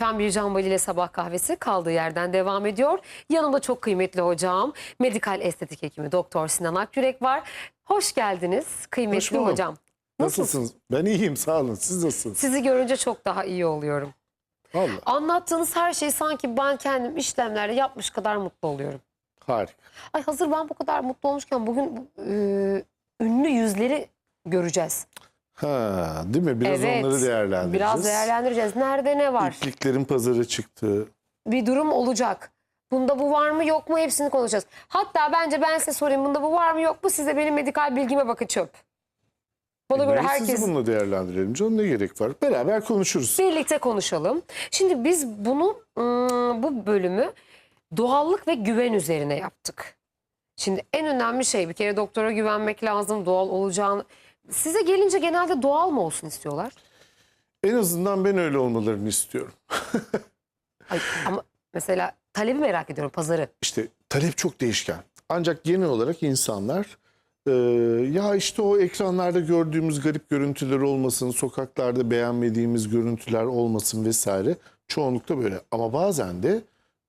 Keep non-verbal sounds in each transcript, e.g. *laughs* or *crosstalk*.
Efendim Bircan Bali ile sabah kahvesi kaldığı yerden devam ediyor. Yanımda çok kıymetli hocam, medikal estetik hekimi Doktor Sinan Akyürek var. Hoş geldiniz kıymetli Hoş buldum. hocam. Nasılsınız? Nasılsınız? Ben iyiyim sağ olun. Siz nasılsınız? Sizi görünce çok daha iyi oluyorum. Vallahi Anlattığınız her şey sanki ben kendim işlemlerde yapmış kadar mutlu oluyorum. harika. Ay hazır ben bu kadar mutlu olmuşken bugün e, ünlü yüzleri göreceğiz. Ha, değil mi? Biraz Evet, onları değerlendireceğiz. Biraz değerlendireceğiz. Nerede ne var? İpliklerin pazarı çıktı. bir durum olacak. Bunda bu var mı yok mu hepsini konuşacağız. Hatta bence ben size sorayım bunda bu var mı yok mu size benim medikal bilgime bakın çöp. Buna E, göre niye herkes Sizi bununla değerlendirelim canım ne gerek var? Beraber konuşuruz. birlikte konuşalım. Şimdi biz bunu ım, bu bölümü doğallık ve güven üzerine yaptık. Şimdi en önemli şey bir kere doktora güvenmek lazım doğal olacağını. Size gelince genelde doğal mı olsun istiyorlar? En azından ben öyle olmalarını istiyorum. Ay, ama mesela talebi merak ediyorum pazarı. İşte talep çok değişken. Ancak genel olarak insanlar e, ya işte o ekranlarda gördüğümüz garip görüntüler olmasın, sokaklarda beğenmediğimiz görüntüler olmasın vesaire. Çoğunlukla böyle. Ama bazen de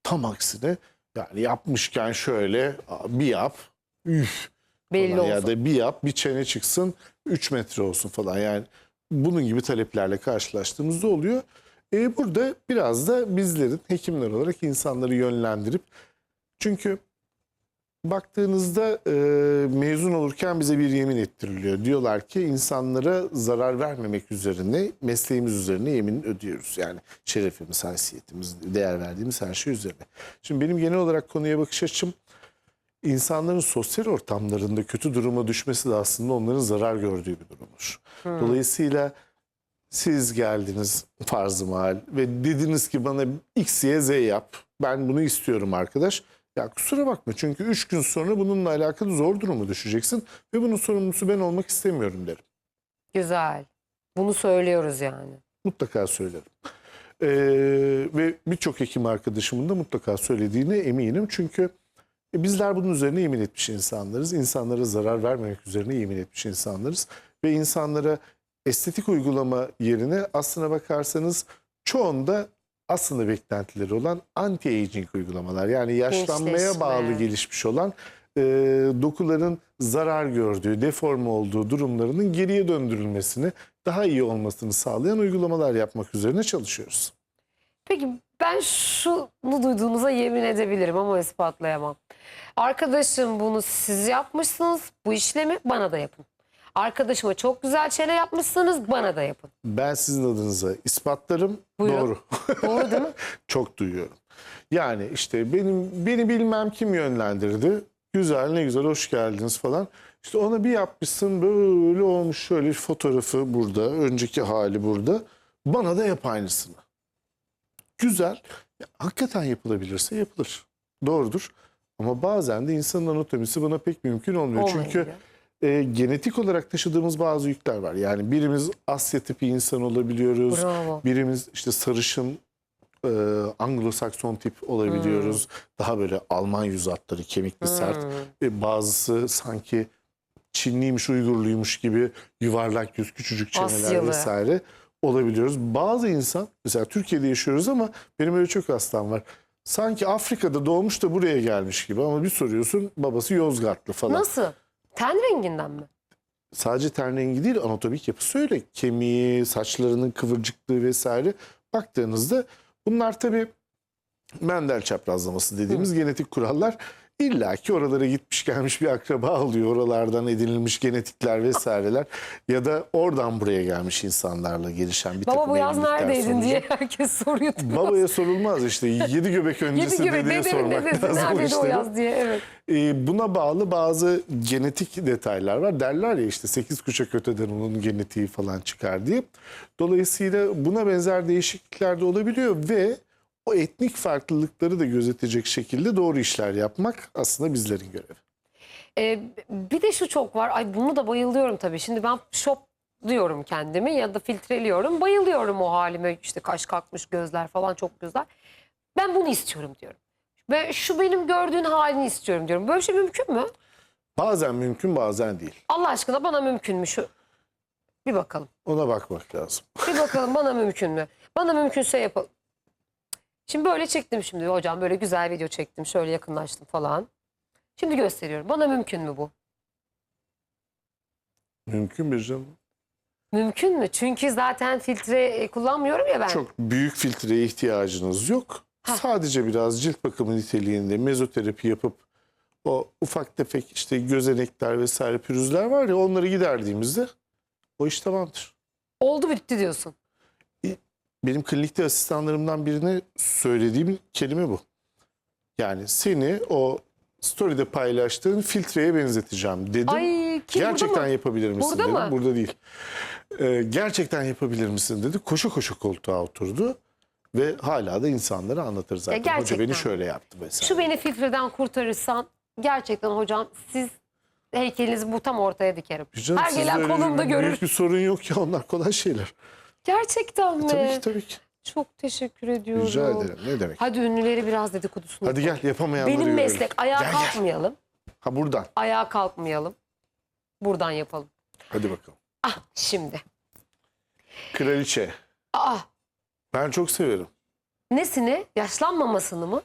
tam aksine yani yapmışken şöyle "Aa, bir yap, üf Belli falan. ya olsun. da bir yap, bir çene çıksın, 3 metre olsun falan. Yani bunun gibi taleplerle karşılaştığımızda oluyor. E, burada biraz da bizlerin hekimler olarak insanları yönlendirip çünkü baktığınızda e, mezun olurken bize bir yemin ettiriliyor. Diyorlar ki insanlara zarar vermemek üzerine mesleğimiz üzerine yemin ödüyoruz. Yani şerefimiz, haysiyetimiz, değer verdiğimiz her şey üzerine. Şimdi benim genel olarak konuya bakış açım insanların sosyal ortamlarında kötü duruma düşmesi de aslında onların zarar gördüğü bir durumdur. Dolayısıyla siz geldiniz farz-ı mahal ve dediniz ki bana X, Y, Z yap. Ben bunu istiyorum arkadaş. Ya kusura bakma çünkü 3 gün sonra bununla alakalı zor duruma düşeceksin ve bunun sorumlusu ben olmak istemiyorum derim. Güzel. Bunu söylüyoruz yani. Mutlaka söylerim. Ee, ve birçok hekim arkadaşımın da mutlaka söylediğine eminim. Çünkü bizler bunun üzerine yemin etmiş insanlarız. İnsanlara zarar vermemek üzerine yemin etmiş insanlarız. Ve insanlara estetik uygulama yerine aslına bakarsanız çoğunda aslında beklentileri olan anti-aging uygulamalar. Yani yaşlanmaya Gençleşme. bağlı gelişmiş olan e, dokuların zarar gördüğü, deforme olduğu durumlarının geriye döndürülmesini, daha iyi olmasını sağlayan uygulamalar yapmak üzerine çalışıyoruz. Peki ben şunu duyduğunuza yemin edebilirim ama ispatlayamam. Arkadaşım bunu siz yapmışsınız bu işlemi bana da yapın. Arkadaşıma çok güzel çene yapmışsınız bana da yapın. Ben sizin adınıza ispatlarım. Buyurun. Doğru. Doğru değil mi? *laughs* Çok duyuyorum. Yani işte benim beni bilmem kim yönlendirdi. Güzel ne güzel hoş geldiniz falan. İşte ona bir yapmışsın böyle olmuş şöyle fotoğrafı burada. Önceki hali burada. Bana da yap aynısını. Güzel. Ya, hakikaten yapılabilirse yapılır. Doğrudur. Ama bazen de insanın anatomisi buna pek mümkün olmuyor. Çünkü Olmayabiliyor. e, genetik olarak taşıdığımız bazı yükler var. Yani birimiz Asya tipi insan olabiliyoruz. Bravo. Birimiz işte sarışın e, Anglo-Sakson tip olabiliyoruz. Daha böyle Alman yüz hatları, kemikli sert. Hmm. E, bazısı sanki Çinliymiş, Uygurluymuş gibi yuvarlak yüz, küçücük çeneler Asyalı. vesaire olabiliyoruz. Bazı insan, mesela Türkiye'de yaşıyoruz ama benim öyle çok hastam var. Sanki Afrika'da doğmuş da buraya gelmiş gibi ama bir soruyorsun babası Yozgatlı falan. Nasıl? Ten renginden mi? Sadece ten rengi değil anatomik yapısı öyle. Kemiği, saçlarının kıvırcıklığı vesaire. Baktığınızda bunlar tabii Mendel çaprazlaması dediğimiz genetik kurallar. İlla ki oralara gitmiş gelmiş bir akraba oluyor. Oralardan edinilmiş genetikler vesaireler. ya da oradan buraya gelmiş insanlarla gelişen bir Baba takım bu yaz neredeydin sonucu. diye herkes soruyor. Babaya sorulmaz işte. Yedi göbek öncesi Yedi gibi dedeye sormak dedesi lazım neredeydi o yaz diye evet. Ee, buna bağlı bazı genetik detaylar var. Derler ya işte 8 kuşak öteden onun genetiği falan çıkar diye. Dolayısıyla buna benzer değişiklikler de olabiliyor ve o etnik farklılıkları da gözetecek şekilde doğru işler yapmak aslında bizlerin görevi. Ee, bir de şu çok var. Ay bunu da bayılıyorum tabii. Şimdi ben şop diyorum kendimi ya da filtreliyorum. Bayılıyorum o halime. İşte kaş kalkmış gözler falan çok güzel. Ben bunu istiyorum diyorum. Ve şu benim gördüğün halini istiyorum diyorum. Böyle şey mümkün mü? Bazen mümkün bazen değil. Allah aşkına bana mümkün mü şu? Bir bakalım. Ona bakmak lazım. Bir bakalım bana mümkün mü? Bana mümkünse yapalım. Şimdi böyle çektim şimdi hocam böyle güzel video çektim. Şöyle yakınlaştım falan. Şimdi gösteriyorum. Bana mümkün mü bu? Mümkün bir canım. Mümkün mü? Çünkü zaten filtre e, kullanmıyorum ya ben. Çok büyük filtreye ihtiyacınız yok. Heh. Sadece biraz cilt bakımı niteliğinde mezoterapi yapıp o ufak tefek işte gözenekler vesaire pürüzler var ya onları giderdiğimizde o iş tamamdır. Oldu bitti diyorsun. Benim klinikte asistanlarımdan birine söylediğim kelime bu. Yani seni o story'de paylaştığın filtreye benzeteceğim dedim. Ay kim Gerçekten burada mı? yapabilir misin Burada dedim. mı? Burada değil. Ee, gerçekten yapabilir misin dedi. Koşu koşu koltuğa oturdu. Ve hala da insanlara anlatır zaten. Hoca gerçekten. beni şöyle yaptı mesela. Şu beni filtreden kurtarırsan gerçekten hocam siz heykelinizi bu tam ortaya dikerim. Canım, Her gelen bir- görür. Büyük bir sorun yok ya onlar kolay şeyler. Gerçekten mi? Tabii ki tabii ki. Çok teşekkür ediyorum. Rica ederim. Ne demek? Hadi ünlüleri biraz dedikodusunu. Hadi gel yapamayanları Benim görelim. meslek ayağa Gel, gel. kalkmayalım. Ha buradan. Ayağa kalkmayalım. Buradan yapalım. Hadi bakalım. Ah şimdi. Kraliçe. Ah Ben çok severim. nesini? Yaşlanmamasını mı?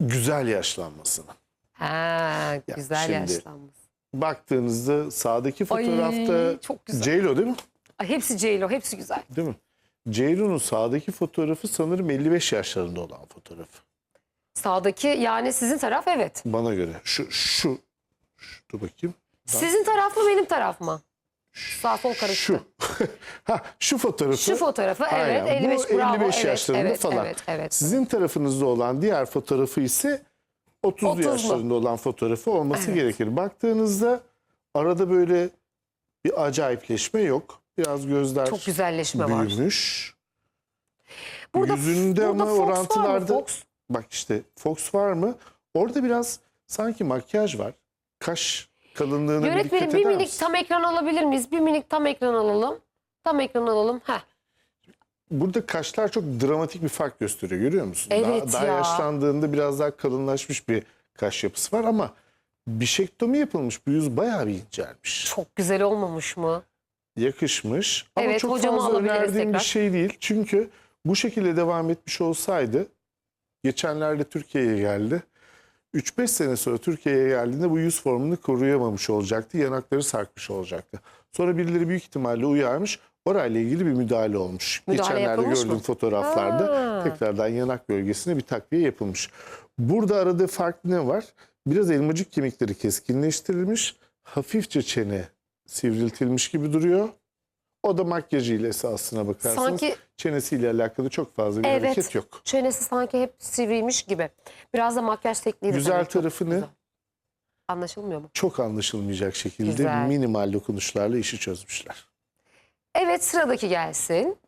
Güzel yaşlanmasını. Ha güzel şimdi- yaşlanması. Baktığınızda sağdaki fotoğrafta çok güzel. J-Lo değil mi? Ay, hepsi J-Lo, hepsi güzel. Değil mi? J-Lo'nun sağdaki fotoğrafı sanırım 55 yaşlarında olan fotoğrafı. Sağdaki yani sizin taraf evet. Bana göre. Şu, şu, şu dur bakayım. Sizin taraf mı benim taraf mı? Sağ sol karıştı. Şu. *laughs* ha, şu fotoğrafı. Şu fotoğrafı Aynen. evet Bu 55 bravo. 55 evet, yaşlarında evet, falan. Evet, evet. Sizin tarafınızda olan diğer fotoğrafı ise 30'lu 30'lu. yaşlarında olan fotoğrafı olması Evet. gerekir. Baktığınızda arada böyle bir acayipleşme yok. Biraz gözler Çok güzelleşme var. büyümüş. Burada, Yüzünde burada ama Fox var mı? orantılarda Fox? bak işte Fox var mı? Orada biraz sanki makyaj var. Kaş kalınlığına bir Yönetmenim dikkat bir eder minik misin? tam ekran alabilir miyiz? Bir minik tam ekran alalım. Tam ekran alalım. Heh. Burada kaşlar çok dramatik bir fark gösteriyor görüyor musun? Evet daha, daha ya. yaşlandığında biraz daha kalınlaşmış bir kaş yapısı var ama bişektomi yapılmış. Bu yüz bayağı bir incelmiş. Çok güzel olmamış mı? Yakışmış ama Evet, çok fazla önerdiğim bir şey değil. Çünkü bu şekilde devam etmiş olsaydı geçenlerde Türkiye'ye geldi. 3-5 sene sonra Türkiye'ye geldiğinde bu yüz formunu koruyamamış olacaktı. Yanakları sarkmış olacaktı. Sonra birileri büyük ihtimalle uyarmış. Orayla ilgili bir müdahale olmuş. Müdahale Geçenlerde gördüğüm mı? fotoğraflarda Ha. tekrardan yanak bölgesine bir takviye yapılmış. Burada aradığı fark ne var? Biraz elmacık kemikleri keskinleştirilmiş. Hafifçe çene sivriltilmiş gibi duruyor. O da makyajıyla esasına bakarsanız Sanki çenesiyle alakalı çok fazla bir Evet. hareket yok. çenesi sanki hep sivriymiş gibi. Biraz da makyaj tekniği de Güzel tabii çok tarafı ne? güzel. Anlaşılmıyor mu? Çok anlaşılmayacak şekilde Güzel. minimal dokunuşlarla işi çözmüşler. Evet sıradaki gelsin.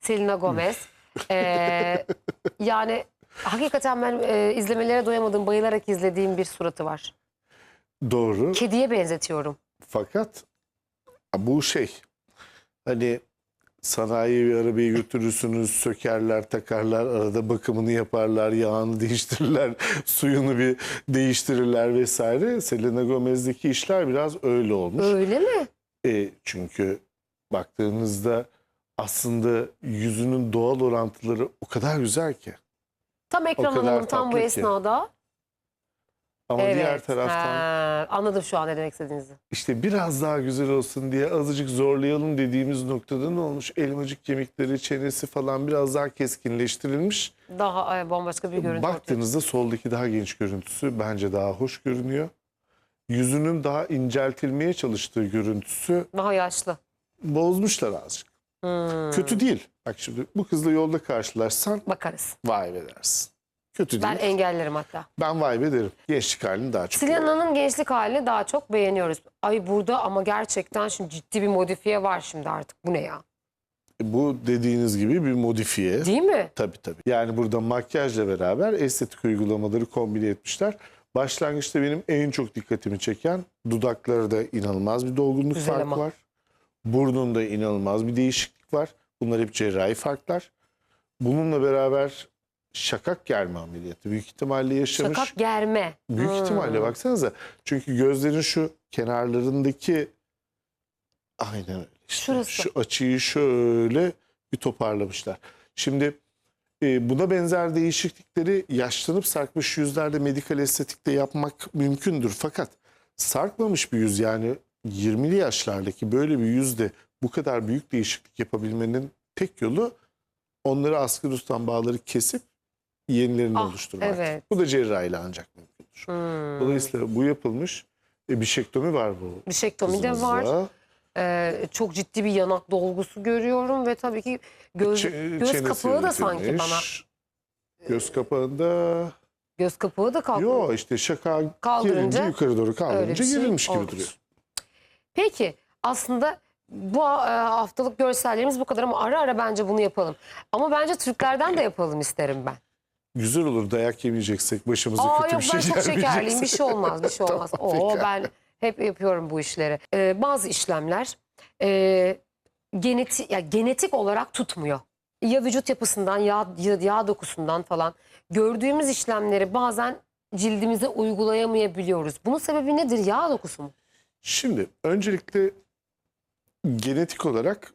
Selena Gomez. Ee, *laughs* yani hakikaten ben e, izlemelere doyamadım. Bayılarak izlediğim bir suratı var. Doğru. Kediye benzetiyorum. Fakat bu şey hani sanayiye bir arabayı götürürsünüz, sökerler, takarlar, arada bakımını yaparlar, yağını değiştirirler, *laughs* suyunu bir değiştirirler vesaire. Selena Gomez'deki işler biraz öyle olmuş. Öyle mi? E, çünkü baktığınızda aslında yüzünün doğal orantıları o kadar güzel ki. Tam ekran kadar alalım tam bu ki. esnada. Ama evet. diğer taraftan Ha, anladım şu an ne demek istediğinizi. İşte biraz daha güzel olsun diye azıcık zorlayalım dediğimiz noktada ne olmuş? Elmacık kemikleri, çenesi falan biraz daha keskinleştirilmiş. Daha e, bambaşka bir görüntü. ortaya Baktığınızda soldaki daha genç görüntüsü bence daha hoş görünüyor. Yüzünün daha inceltilmeye çalıştığı görüntüsü. Daha yaşlı. bozmuşlar azıcık. Hmm, Kötü değil. Bak şimdi bu kızla yolda karşılaşsan Bakarız. vay be dersin. Kötü Ben değil. engellerim hatta. Ben vay be derim. Gençlik halini daha çok. Selena'nın gençlik halini daha çok beğeniyoruz. Ay burada ama gerçekten şimdi ciddi bir modifiye var şimdi artık. Bu ne ya? Bu dediğiniz gibi bir modifiye. Değil mi? Tabii tabii. Yani burada makyajla beraber estetik uygulamaları kombine etmişler. Başlangıçta benim en çok dikkatimi çeken dudaklarda inanılmaz bir dolgunluk Güzel farkı ama. var. Burnunda inanılmaz bir değişiklik var. Bunlar hep cerrahi farklar. Bununla beraber şakak germe ameliyatı büyük ihtimalle yaşamış. Şakak germe. Büyük Hmm. ihtimalle baksanıza. Çünkü gözlerin şu kenarlarındaki aynen öyle. işte. Şurası. Şu açıyı şöyle bir toparlamışlar. Şimdi e, buna benzer değişiklikleri yaşlanıp sarkmış yüzlerde medikal estetikte yapmak mümkündür. Fakat sarkmamış bir yüz yani 20'li yaşlardaki böyle bir yüzde bu kadar büyük değişiklik yapabilmenin tek yolu onları askı tutan bağları kesip yenilerini Ah, oluşturmak. evet. Bu da cerrahiyle ancak mümkündür. Hmm. Dolayısıyla bu yapılmış. E, bişektomi var bu. Bişektomi de var. kızımızda. Ee, çok ciddi bir yanak dolgusu görüyorum ve tabii ki göz, Çe- göz kapağı da sanki bana Göz kapağında göz kapağı da kalkıyor. yok işte şaka Kaldırınca yukarı doğru kaldırınca şey gerilmiş gibi olmuş. duruyor. Peki aslında bu e, haftalık görsellerimiz bu kadar ama ara ara bence bunu yapalım. Ama bence Türklerden de yapalım isterim ben. Güzel olur dayak yemeyeceksek başımıza Aa kötü yok bir ben şey çok şekerliyim bir şey olmaz bir şey *laughs* olmaz. Tamam, Oo ben hep yapıyorum bu işleri. Ee, bazı işlemler e, genetik ya genetik olarak tutmuyor. Ya vücut yapısından ya, ya yağ dokusundan falan gördüğümüz işlemleri bazen cildimize uygulayamayabiliyoruz. Bunun sebebi nedir? Yağ dokusu mu? Şimdi öncelikle genetik olarak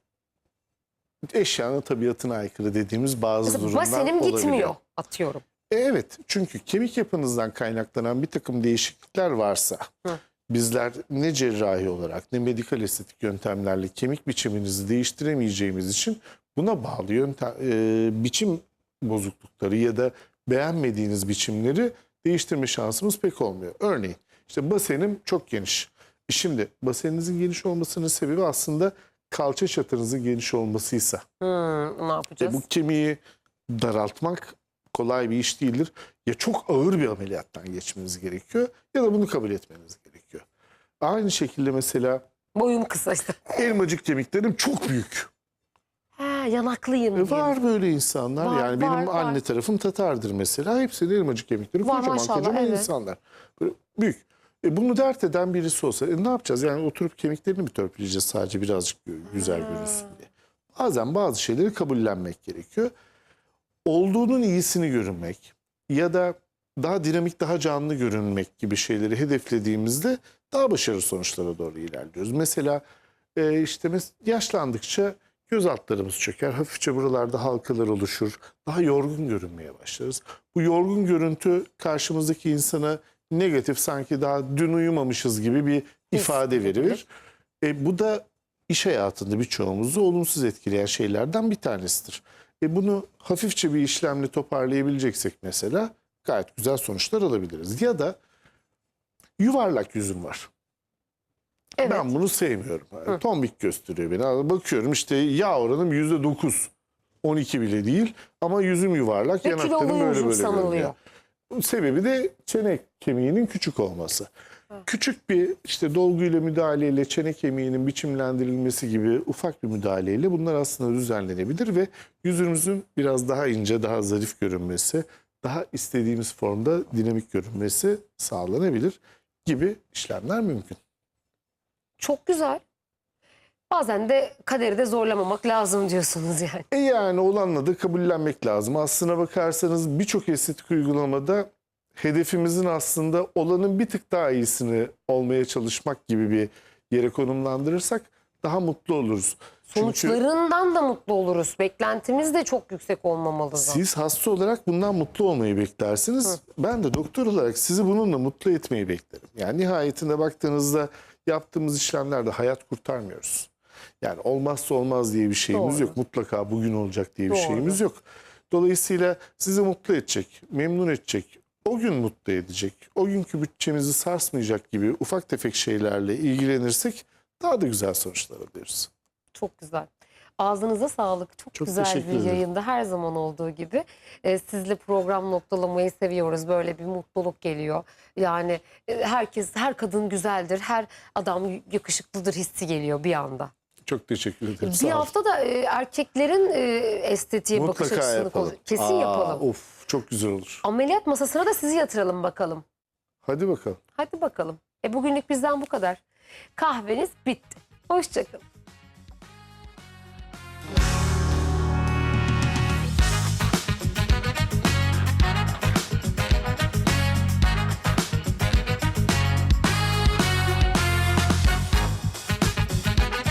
eşyanın tabiatına aykırı dediğimiz bazı Mesela durumlar basenim olabiliyor. gitmiyor atıyorum. E, Evet çünkü kemik yapınızdan kaynaklanan bir takım değişiklikler varsa Hı. bizler ne cerrahi olarak ne medikal estetik yöntemlerle kemik biçiminizi değiştiremeyeceğimiz için buna bağlı yöntem, e, biçim bozuklukları ya da beğenmediğiniz biçimleri değiştirme şansımız pek olmuyor. Örneğin işte basenim çok geniş. E Şimdi baseninizin geniş olmasının sebebi aslında kalça çatınızın geniş olmasıysa Hmm, ne e yapacağız? bu kemiği daraltmak kolay bir iş değildir. Ya çok ağır bir ameliyattan geçmeniz gerekiyor ya da bunu kabul etmeniz gerekiyor. Aynı şekilde mesela Boyum kısa işte. elmacık kemiklerim çok büyük. Ha, yanaklıyım E var böyle insanlar. Var, yani var, benim var. anne tarafım Tatardır mesela. Hepsi de elmacık kemikleri Var, kocaman maşallah, kocaman evet. insanlar. Böyle büyük. E bunu dert eden birisi olsa e ne yapacağız? Yani oturup kemiklerini mi törpüleyeceğiz sadece birazcık güzel görünsün diye. Bazen bazı şeyleri kabullenmek gerekiyor. Olduğunun iyisini görünmek ya da daha dinamik, daha canlı görünmek gibi şeyleri hedeflediğimizde daha başarılı sonuçlara doğru ilerliyoruz. Mesela e, işte mes- yaşlandıkça göz altlarımız çöker, hafifçe buralarda halkalar oluşur, daha yorgun görünmeye başlarız. Bu yorgun görüntü karşımızdaki insana negatif, sanki daha dün uyumamışız gibi bir ifade verir. E, bu da iş hayatında birçoğumuzu olumsuz etkileyen şeylerden bir tanesidir. E, bunu hafifçe bir işlemle toparlayabileceksek mesela gayet güzel sonuçlar alabiliriz. Ya da yuvarlak yüzüm var. Evet. Ben bunu sevmiyorum. Yani tombik gösteriyor beni. Bakıyorum işte yağ oranım yüzde dokuz. 12 bile değil ama yüzüm yuvarlak, Ve yanaklarım böyle kiloluymuşum böyle sanılıyor. görünüyor. Sebebi de çene kemiğinin küçük olması. Küçük bir işte dolguyla müdahaleyle çene kemiğinin biçimlendirilmesi gibi ufak bir müdahaleyle bunlar aslında düzenlenebilir ve yüzümüzün biraz daha ince, daha zarif görünmesi, daha istediğimiz formda dinamik görünmesi sağlanabilir gibi işlemler mümkün. Çok güzel. Bazen de kaderi de zorlamamak lazım diyorsunuz yani. E yani olanla da kabullenmek lazım. Aslına bakarsanız birçok estetik uygulamada hedefimizin aslında olanın bir tık daha iyisini olmaya çalışmak gibi bir yere konumlandırırsak daha mutlu oluruz. Çünkü Sonuçlarından da mutlu oluruz. Beklentimiz de çok yüksek olmamalı zaten. siz hasta olarak bundan mutlu olmayı beklersiniz. Ben de doktor olarak sizi bununla mutlu etmeyi beklerim. Yani nihayetinde baktığınızda yaptığımız işlemlerde hayat kurtarmıyoruz. Yani olmazsa olmaz diye bir şeyimiz Doğru. yok. Mutlaka bugün olacak diye bir Doğru. şeyimiz yok. Dolayısıyla sizi mutlu edecek, memnun edecek, o gün mutlu edecek, o günkü bütçemizi sarsmayacak gibi ufak tefek şeylerle ilgilenirsek daha da güzel sonuçlar alıyoruz. Çok güzel. Ağzınıza sağlık. Çok, Çok güzel bir yayında her zaman olduğu gibi. Ee, sizle program noktalamayı seviyoruz. Böyle bir mutluluk geliyor. Yani e, herkes, her kadın güzeldir. Her adam yakışıklıdır hissi geliyor bir anda. Çok teşekkür ederim. Bir hafta da e, erkeklerin e, estetiğe bakış Mutlaka açısını yapalım. kesin Aa, yapalım. Of çok güzel olur. Ameliyat masasına da sizi yatıralım bakalım. Hadi bakalım. Hadi bakalım. E bugünlük bizden bu kadar. Kahveniz bitti. Hoşçakalın.